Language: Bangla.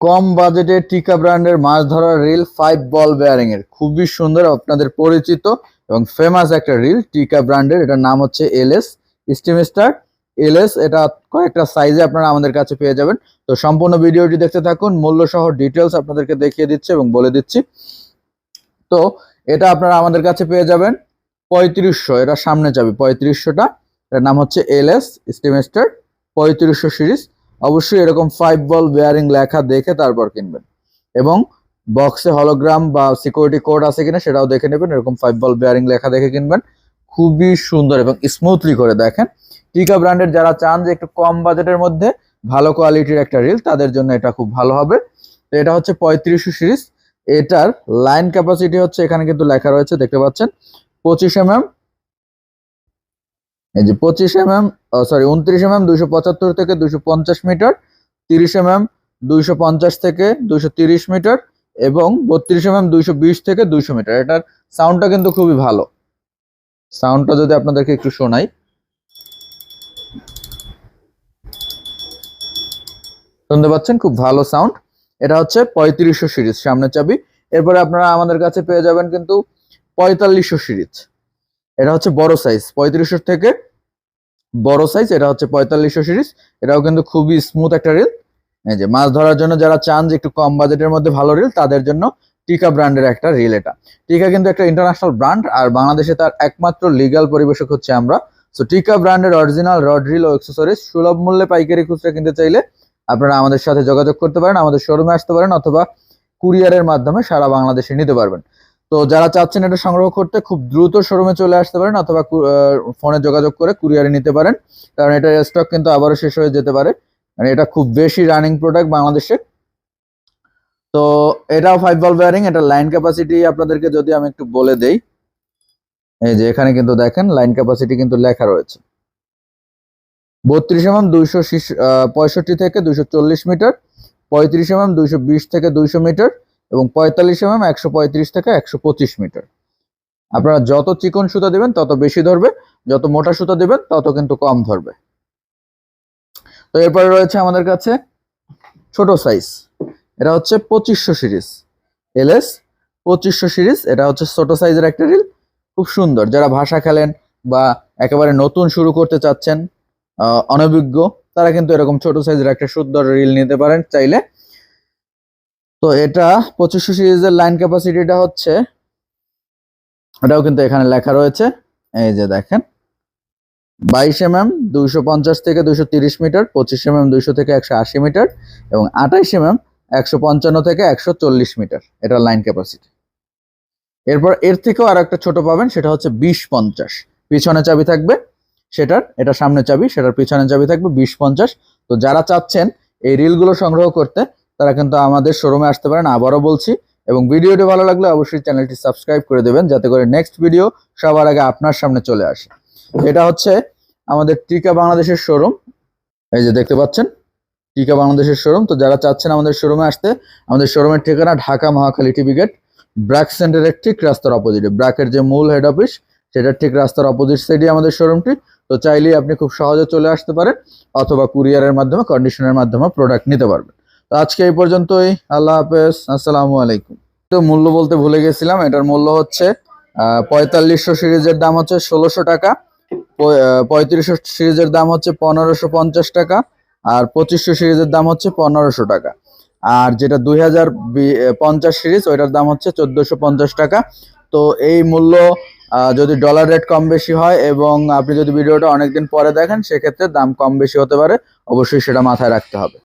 কম বাজেটে টিকা ব্র্যান্ডের মাছ ধরার রিল ফাইভ বল বেয়ারিং এর খুবই সুন্দর, আপনাদের পরিচিত এবং ফেমাস একটা রিল, টিকা ব্র্যান্ডের। এটার নাম হচ্ছে এলএস, স্টিম স্টার। এলএস, এটা কয়েকটা সাইজে আপনারা আমাদের কাছে পেয়ে যাবেন। তো সম্পূর্ণ ভিডিওটি দেখতে থাকুন মূল্য সহ ডিটেলস আপনাদেরকে দেখিয়ে দিচ্ছে এবং বলে দিচ্ছি। তো এটা আপনারা আমাদের কাছে পেয়ে যাবেন পঁয়ত্রিশশো, এটা সামনে যাবে পঁয়ত্রিশশোটা। এটার নাম হচ্ছে এলএস, স্টিম স্টার, পঁয়ত্রিশশো সিরিজ। অবশ্যই এরকম ফাইভ বল বেয়ারিং লেখা দেখে তারপর কিনবেন। এবং বক্সে হলোগ্রাম বা সিকিউরিটি কোড আছে কিনা সেটাও দেখে নেবেন, এরকম ফাইভ বল বেয়ারিং লেখা দেখে কিনবেন। খুবই সুন্দর এবং স্মুথলি করে দেখেন। টিকা ব্র্যান্ডের যারা চান যে একটু কম বাজেটের মধ্যে, ভালো কোয়ালিটির একটা রিল তাদের জন্য এটা খুব ভালো হবে। তো এটা হচ্ছে পঁয়ত্রিশশো সিরিজ। এটার লাইন ক্যাপাসিটি হচ্ছে এখানে কিন্তু লেখা রয়েছে, দেখতে পাচ্ছেন? পঁচিশ এম এই যে পঁচিশ এম এম সরি, উনত্রিশ এম এম দুইশো পঁচাত্তর থেকে দুইশো পঞ্চাশ মিটার, তিরিশ এম এম পঞ্চাশ থেকে দুইশো তিরিশ মিটার এবং বত্রিশ এম এম বিশ থেকে দুইশো মিটার। এটার সাউন্ডটা কিন্তু খুবই ভালো। সাউন্ডটা যদি আপনাদেরকে একটু শোনাই। শুনতে পাচ্ছেন? খুব ভালো সাউন্ড এটা হচ্ছে পঁয়ত্রিশশো সিরিজ সামনে চাবি। এরপরে আপনারা আমাদের কাছে পেয়ে যাবেন কিন্তু পঁয়তাল্লিশশো সিরিজ। এটা হচ্ছে বড় সাইজ পঁয়ত্রিশশো থেকে বড় সাইজ এটা হচ্ছে পঁয়তাল্লিশশো সিরিজ। এটাও কিন্তু খুবই স্মুথ একটা রিল এই যে, মাছ ধরার জন্য যারা চান যে একটু কম বাজেটের মধ্যে ভালো রিল তাদের জন্য টিকা ব্র্যান্ডের একটা রিল এটা। টিকা কিন্তু একটা ইন্টারন্যাশনাল ব্র্যান্ড আর বাংলাদেশে তার একমাত্র লিগ্যাল পরিবেশক হচ্ছে আমরা। সো টিকা ব্র্যান্ডের অরিজিনাল রড রিল ও অ্যাক্সেসরিজ সুলভ মূল্যে পাইকারি খুচরা কিনতে চাইলে আপনারা আমাদের সাথে যোগাযোগ করতে পারেন, আমাদের শোরুমে আসতে পারেন, অথবা কুরিয়ারের মাধ্যমে সারা বাংলাদেশে নিতে পারবেন। তো যারা চাচ্ছেন এটা সংগ্রহ করতে, খুব দ্রুত শোরুমে চলে আসতে পারেন অথবা ফোনে যোগাযোগ করে কুরিয়ারে নিতে পারেন। কারণ এটা স্টক কিন্তু আবারও শেষ হয়ে যেতে পারে। মানে এটা খুব বেশি রানিং প্রোডাক্ট বাংলাদেশে। তো এটাও ফাইভ বল বেয়ারিং এটা লাইন ক্যাপাসিটি আপনাদেরকে যদি আমি একটু বলে দেই। এই যে এখানে কিন্তু দেখেন লাইন ক্যাপাসিটি কিন্তু লেখা রয়েছে। বত্রিশ এম এম দুইশো পঁয়ষট্টি থেকে দুইশো চল্লিশ মিটার, পঁয়ত্রিশ এম এম দুইশো থেকে দুইশো মিটার এবং পঁয়তাল্লিশ এম এম একশো পঁয়ত্রিশ থেকে একশো পঁচিশ মিটার। আপনারা যত চিকন সুতা দেবেন, তত বেশি ধরবে, যত মোটা সুতা দেবেন, তত কিন্তু কম ধরবে। তো এরপরে রয়েছে আমাদের কাছে ছোট সাইজ এটা হচ্ছে পঁচিশশো সিরিজ। এলএস পঁচিশশো সিরিজ, এটা হচ্ছে ছোট সাইজের একটা রিল খুব সুন্দর। যারা ভাষা খেলেন বা একেবারে নতুন শুরু করতে চাচ্ছেন অনভিজ্ঞ, তারা কিন্তু এরকম ছোট সাইজের একটা সুন্দর রিল নিতে পারেন চাইলে। তো এটা পঁচিশশো সিরিজের লাইন ক্যাপাসিটিটা হচ্ছে, এটাও কিন্তু এখানে লেখা রয়েছে, এই যে দেখেন, বাইশ এম এম দুইশো পঞ্চাশ থেকে দুইশো তিরিশ মিটার, পঁচিশ এম এম দুইশো থেকে একশো আশি মিটার, এবং আঠাইশ এম এম একশো পঞ্চান্ন থেকে একশো চল্লিশ মিটার, এটা লাইন ক্যাপাসিটি এরপর এর থেকেও আর একটা ছোট পাবেন, সেটা হচ্ছে বিশ পঞ্চাশ। পিছনে চাবি থাকবে সেটার, এটা সামনে চাবি, সেটার পিছনে চাবি থাকবে বিশ পঞ্চাশ। তো যারা চাচ্ছেন এই রিলগুলো সংগ্রহ করতে তারা কিন্তু আমাদের শোরুমে আসতে পারেন আবারও বলছি। এবং ভিডিওটি ভালো লাগলে অবশ্যই চ্যানেলটি সাবস্ক্রাইব করে দেবেন, যাতে করে নেক্সট ভিডিও সবার আগে আপনার সামনে চলে আসে। এটা হচ্ছে আমাদের টিকা বাংলাদেশের শোরুম এই যে দেখতে পাচ্ছেন, টিকা বাংলাদেশের শোরুম তো যারা চাচ্ছেন আমাদের শোরুমে আসতে, আমাদের শোরুমের ঠিকানা ঢাকা মহাখালী টিভি গেট ব্র্যাক সেন্টারের ঠিক রাস্তার অপোজিটে ব্র্যাকের যে মূল হেড অফিস সেটার ঠিক রাস্তার অপোজিট সাইডে আমাদের শোরুমটি তো চাইলেই আপনি খুব সহজে চলে আসতে পারেন, অথবা কুরিয়ারের মাধ্যমে কন্ডিশনের মাধ্যমে প্রোডাক্ট নিতে পারবেন। তো আজকে এই পর্যন্তই। আল্লাহ হাফেজ। আসসালামু আলাইকুম। তো মূল্য বলতে ভুলে গেছিলাম, এটার মূল্য হচ্ছে পঁয়তাল্লিশশো সিরিজের দাম হচ্ছে ষোলোশো টাকা পঁয়ত্রিশশো সিরিজের দাম হচ্ছে পনেরোশো পঞ্চাশ টাকা, আর পঁচিশশো সিরিজের দাম হচ্ছে পনেরোশো টাকা। আর যেটা দুই হাজার পঞ্চাশ সিরিজ, ওইটার দাম হচ্ছে চোদ্দোশো পঞ্চাশ টাকা। তো এই মূল্য যদি ডলার রেট কম বেশি হয় এবং আপনি যদি ভিডিওটা অনেকদিন পরে দেখেন, সেক্ষেত্রে দাম কম বেশি হতে পারে, অবশ্যই সেটা মাথায় রাখতে হবে।